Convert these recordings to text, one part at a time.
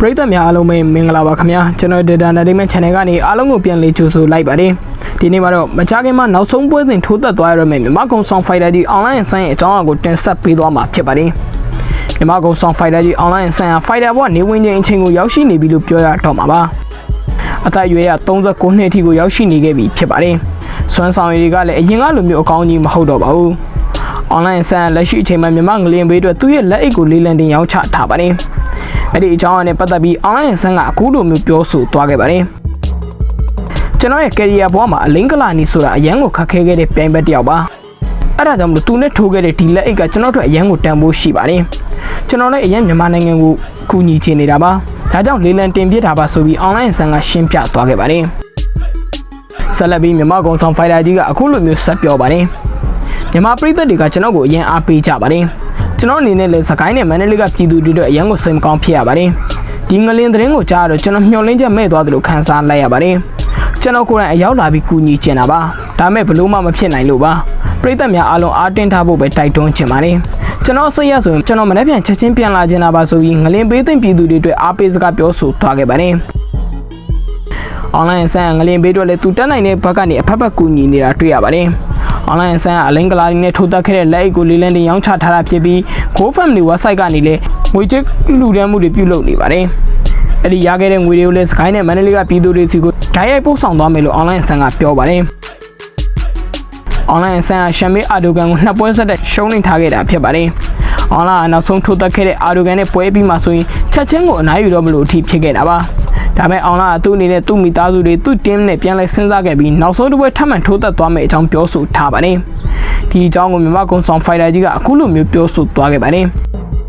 ပရိသတ်များအားလုံးပဲမင်္ဂလာပါခင်ဗျာကျွန်တော် Data Entertainment Channel ကနေအားလုံးကိုပြန်လည်ကြိုဆိုလိုက်ပါတယ်ဒီနေ့မှာတော့မကြခင်မှာနောက်ဆုံးပွဲစဉ်ထိုးသက်သွားရမယ့်မြန်မာကုံဆောင် Fighter ကြီး online ဆိုင်ရဲ့အကြောင်းအရာကိုတင်ဆက်ပေးသွားမှာဖြစ်ပါတယ်မြန်မာကုံဆောင် Fighter ကြီး online ဆိုင်ရာ Fighter ဘောကနေဝင်ခြင်းအချိန်ကိုရောက်ရှိနေပြီလို့ပြောရတော့မှာပါအသက်အရွယ်ရ39နှစ်အထိကိုရောက်ရှိနေခဲ့ပြီဖြစ်ပါတယ်စွမ်းဆောင်ရည်တွေကလည်းအရင်ကလိုမျိုးအကောင်းကြီးမဟုတ်တော့ပါဘူး online ဆန်လက်ရှိအချိန်မှာမြန်မာငလျင်ဘေးအတွက်သူ့ရဲ့လက်အိတ်ကိုလေးလံတင်ရောင်းချထားပါတယ်။ အဲ့ဒီအကြောင်းအရာနဲ့ပတ်သက်ပြီး online ဆန်ကအခုလိုမျိုးပြောဆိုသွားခဲ့ပါတယ်။ကျွန်တော်ရဲ့ career ဘဝမှာအလင်းကလာနီဆိုတာအရန်ကိုခက်ခဲခဲ့တဲ့ပြိုင်ဘက်တစ်ယောက်ပါ။အဲ့ဒါကြောင့်မလို့သူနဲ့ထိုးခဲ့တဲ့ဒီလက်အိတ်ကကျွန်တော်တို့အရန်ကိုတန်ဖိုးရှိပါတယ်။ကျွန်တော်လည်းအရန်မြန်မာနိုင်ငံကိုကူညီချင်နေတာပါ။ဒါကြောင့်လေးလံတင်ပြစ်တာပါဆိုပြီး online ဆန်ကရှင်းပြသွားခဲ့ပါတယ်။ဆက်လက်ပြီးမြန်မာကုံဆောင်ဖိုင်တာကြီးကအခုလိုမျိုးဆက်ပြောပါတယ်။မြန်မာပြည်သက်တွေကကျွန်တော်ကိုအရင်အားပေးကြပါတယ် ကျွန်တော်အနေနဲ့လည်းစကိုင်းနဲ့မန္တလေးကပြည်သူတွေတို့အရင်ကိုစိတ်မကောင်းဖြစ်ရပါတယ်ဒီငလင်သတင်းကိုကြားတော့ကျွန်တော်မျှော်လင့်ချက်မဲ့သွားတယ်လို့ခံစားလိုက်ရပါတယ်ကျွန်တော်ကိုယ်တိုင်အရောက်လာပြီးကူညီချင်တာပါဒါမဲ့ဘလို့မှမဖြစ်နိုင်လို့ပါပြည်သက်များအားလုံးအားတင်းထားဖို့ပဲတိုက်တွန်းချင်ပါတယ်ကျွန်တော်စိတ်ရဆိုရင်ကျွန်တော်မနေ့ပြန်ချက်ချင်းပြန်လာချင်တာပါဆိုပြီးငလင်ပေးတဲ့ပြည်သူတွေအတွက်အားပေးစကားပြောဆိုသွားခဲ့ပါတယ် online ဆန်ငလင်ဘေးတို့လည်းသူတက်နိုင်တဲ့ဘက်ကနေအဖက်ဖက်ကူညီနေတာတွေ့ရပါတယ်။ online ဆန်အလင်းကလာရီနဲ့ထိုးတက်ခဲ့တဲ့လက်အိတ်ကိုလေးလန်းတင်ရောင်းချထားတာဖြစ်ပြီး Go Family website ကနေလည်းငွေကြေးလူဒန်းမှုတွေပြုလုပ်နေပါတယ်။အဲ့ဒီရခဲ့တဲ့ငွေတွေကိုလည်းစကိုင်းနဲ့မန္တလေးကပြည်သူတွေစီကိုဓာတ်ရိုက်ပို့ဆောင်သွားမယ်လို့ online ဆန်ကပြောပါတယ်။ online ဆန်ကရှမ်မေးအာဒိုဂန်ကိုနှစ်ပွဲဆက်တဲ့ရှုံးနေထားခဲ့တာဖြစ်ပါတယ်။ online နောက်ဆုံးထိုးတက်ခဲ့တဲ့အာဒိုဂန်နဲ့ပွဲပြီးမှဆိုရင်ချက်ချင်းကိုအနားယူတော့မလို့အထိဖြစ်ခဲ့တာပါ။ ဒါပေမဲ့အောင်လာသူ့အနေနဲ့သူ့မိသားစုတွေသူ့ team နဲ့ပြန်လဲစဉ်းစားခဲ့ပြီးနောက်ဆုံးတစ်ပွဲထပ်မံထိုးသက်သွားမယ့်အကြောင်းပြောဆိုထားပါတယ်။ဒီအကြောင်းကိုမြန်မာကွန်ဆောင်ဖိုင်တာကြီးကအခုလိုမျိုးပြောဆိုသွားခဲ့ပါတယ်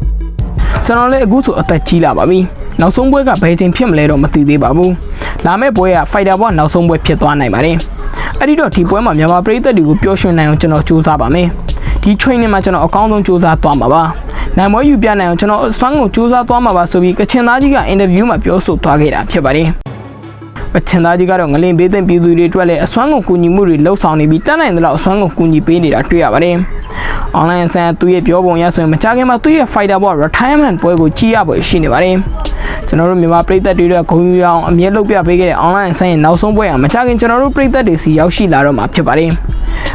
။ကျွန်တော်လည်းအခုဆိုအသက်ကြီးလာပါပြီ။နောက်ဆုံးပွဲကဘယ်ချိန်ဖြစ်မလဲတော့မသိသေးပါဘူး။လာမယ့်ပွဲကဖိုင်တာဘောနောက်ဆုံးပွဲဖြစ်သွားနိုင်ပါတယ်။အဲ့ဒီတော့ဒီပွဲမှာမြန်မာပြည်သက်တွေကိုပျော်ရွှင်နိုင်အောင်ကျွန်တော်စူးစမ်းပါမယ်။ဒီ training မှာကျွန်တော်အကောင်းဆုံးစူးစမ်းသွားမှာပါ။ နိုင်မွေးယူပြနိုင်အောင်ကျွန်တော်အစွမ်းကိုစူးစမ်းသွားမှာပါဆိုပြီးကချင်သားကြီးကအင်တာဗျူးမှာပြောဆိုသွားခဲ့တာဖြစ်ပါတယ်။ပချင်သားကြီးကတော့ငလင်ပေးတဲ့ပြည်သူတွေအတွက်လည်းအစွမ်းကိုကူညီမှုတွေလှုပ်ဆောင်နေပြီးတတ်နိုင်တဲ့လောက်အစွမ်းကိုကူညီပေးနေတာတွေ့ရပါတယ်။ online ဆန်သူ့ရဲ့ပြောပုံရဆိုရင်မကြခင်မှာသူ့ရဲ့ fighter ဘော retirement ပွဲကိုကြည့်ရပွဲရှိနေပါတယ်။ကျွန်တော်တို့မြန်မာပြည်သက်တွေအတွက်ဂုဏ်ယူအောင်အမြဲလုပ်ပြပေးခဲ့တဲ့ online ဆန်ရဲ့နောက်ဆုံးပွဲကမကြခင်ကျွန်တော်တို့ပြည်သက်တွေစီရောက်ရှိလာတော့မှာဖြစ်ပါတယ်။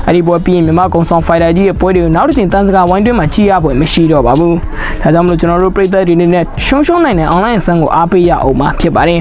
အဲ့ဒီပွဲပြီးရင်မြန်မာကုံဆောင် fighter ကြီးရဲ့ပွဲတွေကိုနောက်တစ်ချိန်တန်းစကားဝိုင်းတွင်းမှာကြည့်ရပွဲမရှိတော့ပါဘူး။ဒါကြောင့်မလို့ကျွန်တော်တို့ပြည်သက်တွေအနေနဲ့ရှုံးရှုံးနိုင်တဲ့ online ဆန်ကိုအားပေးရအောင်မှာဖြစ်ပါတယ်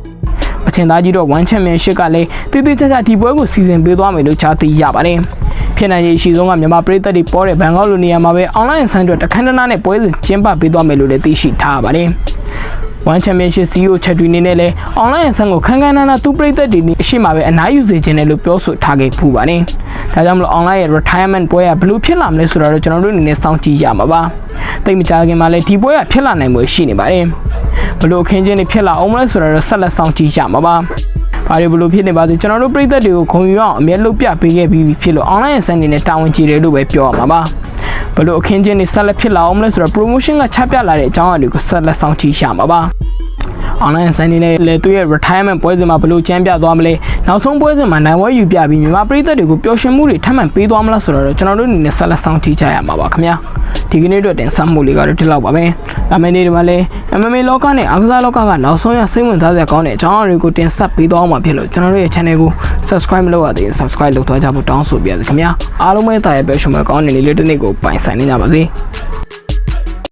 ။ပချင်သားကြီးတော့1 championship ကလည်းတိတိကျကျဒီပွဲကိုစီစဉ်ပေးသွားမယ်လို့ကြားသိရပါတယ်။ဖြစ်နိုင်ရရှိဆုံးကမြန်မာပြည်သက်တွေပေါ်တဲ့ဘန်ကောက်လိုနေရာမှာပဲ online ဆန်တွေတခန်းတနာနဲ့ပွဲစဉ်ကျင်းပပေးသွားမယ်လို့လည်းသိရှိထားပါတယ်။ One Championship CEO ချက်တွေနေနဲ့လဲ online ဆန်ကိုခန်းခန်းနာနာသူပြည်သက်တွေနေအရှိမပဲအနားယူစေခြင်းတယ်လို့ပြောဆိုထားခဲ့ပူပါတယ်။ဒါကြောင့်မလို့ online ရဲ့ retirement ပွဲကဘယ်လိုဖြစ်လာမလဲဆိုတာတော့ကျွန်တော်တို့အနေနဲ့စောင့်ကြည့်ရမှာပါ။တိတ်မကြခင်မှာလဲဒီပွဲကဖြစ်လာနိုင်ပွဲရှိနေပါတယ်။ဘလို့အခင်းချင်းတွေဖြစ်လာအောင်မလဲဆိုတာတော့ဆက်လက်စောင့်ကြည့်ရမှာပါ။ဘာတွေဘလို့ဖြစ်နေပါစေကျွန်တော်တို့ပြည်သက်တွေကိုခုံယူအောင်အမြဲလုပ်ပြပေးခဲ့ပြီးဖြစ်လို့ online ဆန်နေနဲ့တာဝန်ကြီးတယ်လို့ပဲပြောရမှာပါ။ ဘလို့အခင်းချင်းတွေဆက်လက်ဖြစ်လာအောင်မလဲဆိုတော့ promotion ကချပြလာတဲ့အကြောင်းအရာတွေကိုဆက်လက်စောင့်ကြည့်ရမှာပါ။ online ဆိုင်နေနဲ့လေသူရဲ့ retirement ပွဲစဉ်မှာဘယ်လိုကျမ်းပြသွားမလဲနောက်ဆုံးပွဲစဉ်မှာနိုင်ဝဲယူပြပြီးမြန်မာပြည်သက်တွေကိုပျော်ရွှင်မှုတွေထပ်မံပေးသွားမလားဆိုတော့ကျွန်တော်တို့အနေနဲ့ဆက်လက်ဆောင်ကြည့်ကြရမှာပါခင်ဗျာဒီကနေ့အတွက်တင်ဆက်မှုလေးကတော့ဒီလောက်ပါပဲဒါမယ့်နေ့ဒီမှာလဲ MMA လောကနဲ့အားကစားလောကကနောက်ဆုံးရစိတ်ဝင်စားစရာကောင်းတဲ့အကြောင်းအရာတွေကိုတင်ဆက်ပေးသွားမှာဖြစ်လို့ကျွန်တော်တို့ရဲ့ channel ကို subscribe မလုပ်ရသေးရင် subscribe လုပ်သွားကြဖို့တောင်းဆိုပါရစေခင်ဗျာအားလုံးပဲတာရဲ့ပြောရှင်မကောင်းတဲ့နေ့လေးတစ်နေ့ကိုပိုင်ဆိုင်နေကြပါစေ